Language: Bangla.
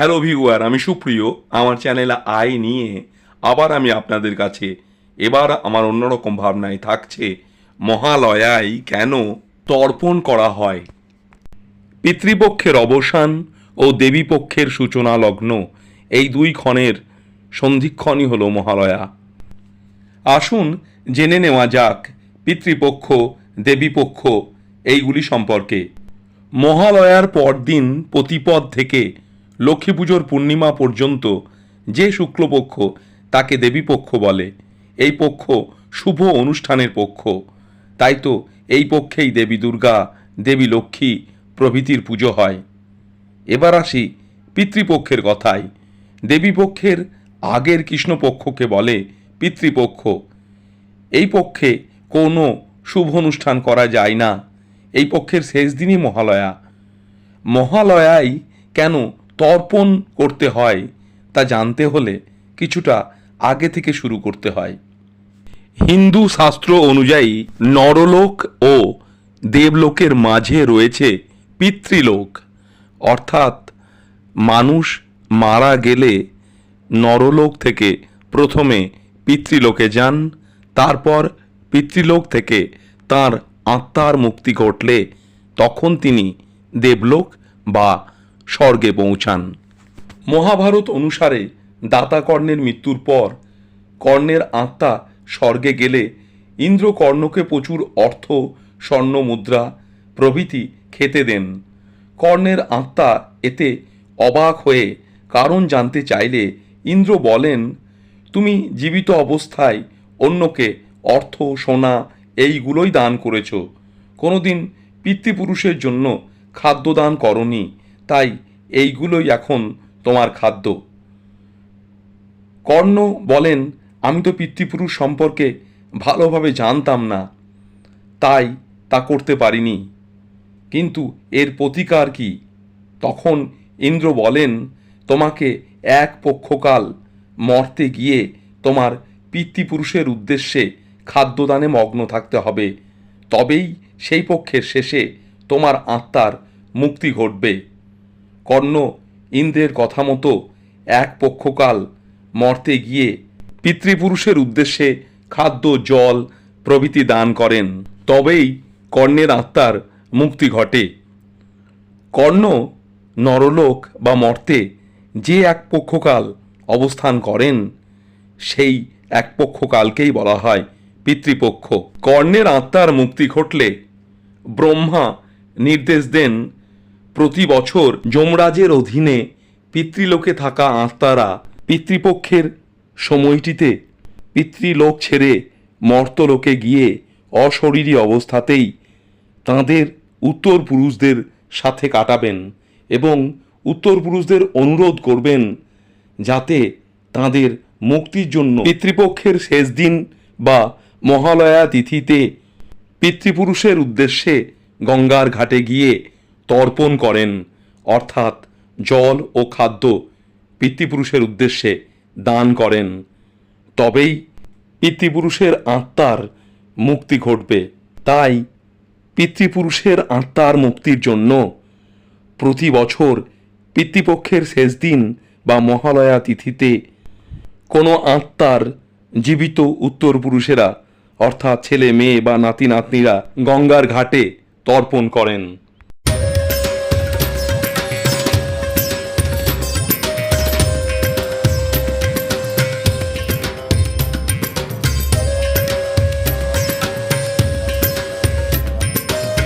হ্যালো ভিউয়ার, আমি সুপ্রিয়। আমার চ্যানেল আয় নিয়ে আবার আমি আপনাদের কাছে এবার আমার অন্যরকম ভাবনায় থাকছে, মহালয়ায় কেন তর্পণ করা হয়? পিতৃপক্ষের অবসান ও দেবীপক্ষের সূচনা লগ্ন, এই দুই ক্ষণের সন্ধিক্ষণই হল মহালয়া। আসুন জেনে নেওয়া যাক, পিতৃপক্ষ, দেবীপক্ষ, এইগুলি সম্পর্কে। মহালয়ার পরদিন প্রতিপদ থেকে লক্ষ্মী পুজোর পূর্ণিমা পর্যন্ত যে শুক্লপক্ষ তাকে দেবীপক্ষ বলে। এই পক্ষ শুভ অনুষ্ঠানের পক্ষ। তাই তো এই পক্ষেই দেবী দুর্গা, দেবী লক্ষ্মী প্রভৃতির পুজো হয়। এবার আসি পিতৃপক্ষের কথায়। দেবীপক্ষের আগের কৃষ্ণপক্ষকে বলে পিতৃপক্ষ। এই পক্ষে কোনো শুভ অনুষ্ঠান করা যায় না। এই পক্ষের শেষ দিনই মহালয়া। মহালয়াই কেন তর্পণ করতে হয় তা জানতে হলে কিছুটা আগে থেকে শুরু করতে হয়। হিন্দু শাস্ত্র অনুযায়ী নরলোক ও দেবলোকের মাঝে রয়েছে পিতৃলোক। অর্থাৎ মানুষ মারা গেলে নরলোক থেকে প্রথমে পিতৃলোকে যান, তারপর পিতৃলোক থেকে তার আত্মার মুক্তি ঘটলে তখন তিনি দেবলোক বা স্বর্গে পৌঁছান। মহাভারত অনুসারে দাতা কর্ণের মৃত্যুর পর কর্ণের আত্মা স্বর্গে গেলে ইন্দ্র কর্ণকে প্রচুর অর্থ, স্বর্ণ মুদ্রা, প্রভৃতি খেতে দেন। কর্ণের আত্মা এতে অবাক হয়ে কারণ জানতে চাইলে ইন্দ্র বলেন, তুমি জীবিত অবস্থায় অন্যকে অর্থ, সোনা এইগুলোই দান করেছ। কোনোদিন পিতৃপুরুষের জন্য খাদ্য দান করনি। তাই এইগুলোই এখন তোমার খাদ্য। কর্ণ বলেন, আমি তো পিতৃপুরুষ সম্পর্কে ভালোভাবে জানতাম না। তাই তা করতে পারিনি। কিন্তু এর প্রতিকার কি? তখন ইন্দ্র বলেন, তোমাকে এক পক্ষকাল মর্তে গিয়ে তোমার পিতৃপুরুষের উদ্দেশ্যে খাদ্যদানে মগ্ন থাকতে হবে। তবেই সেই পক্ষের শেষে তোমার আত্মার মুক্তি ঘটবে। কর্ণ ইন্দ্রের কথা মতো এক পক্ষকাল মর্তে গিয়ে পিতৃপুরুষের উদ্দেশ্যে খাদ্য, জল, প্রভৃতি দান করেন। তবেই কর্ণের আত্মার মুক্তি ঘটে। কর্ণ নরলোক বা মর্তে যে এক পক্ষকাল অবস্থান করেন, সেই এক পক্ষকালকেই বলা হয় পিতৃপক্ষ। কর্ণের আত্মার মুক্তি ঘটলে ব্রহ্মা নির্দেশ দেন প্রতি বছর যমরাজের অধীনে পিতৃলোকে থাকা আত্মারা পিতৃপক্ষের সময়টিতে পিতৃলোক ছেড়ে মর্তলোকে গিয়ে অশরীরী অবস্থাতেই তাঁদের উত্তর পুরুষদের সাথে কাটাবেন এবং উত্তর পুরুষদের অনুরোধ করবেন যাতে তাঁদের মুক্তির জন্য পিতৃপক্ষের শেষ দিন বা মহালয়া তিথিতে পিতৃপুরুষের উদ্দেশ্যে গঙ্গার ঘাটে গিয়ে তর্পণ করেন। অর্থাৎ জল ও খাদ্য পিতৃপুরুষের উদ্দেশ্যে দান করেন। তবেই পিতৃপুরুষের আত্মার মুক্তি ঘটবে। তাই পিতৃপুরুষের আত্মার মুক্তির জন্য প্রতি বছর পিতৃপক্ষের শেষ দিন বা মহালয়া তিথিতে কোনো আত্মার জীবিত উত্তর পুরুষেরা, অর্থাৎ ছেলে, মেয়ে বা নাতি নাতনিরা গঙ্গার ঘাটে তর্পণ করেন।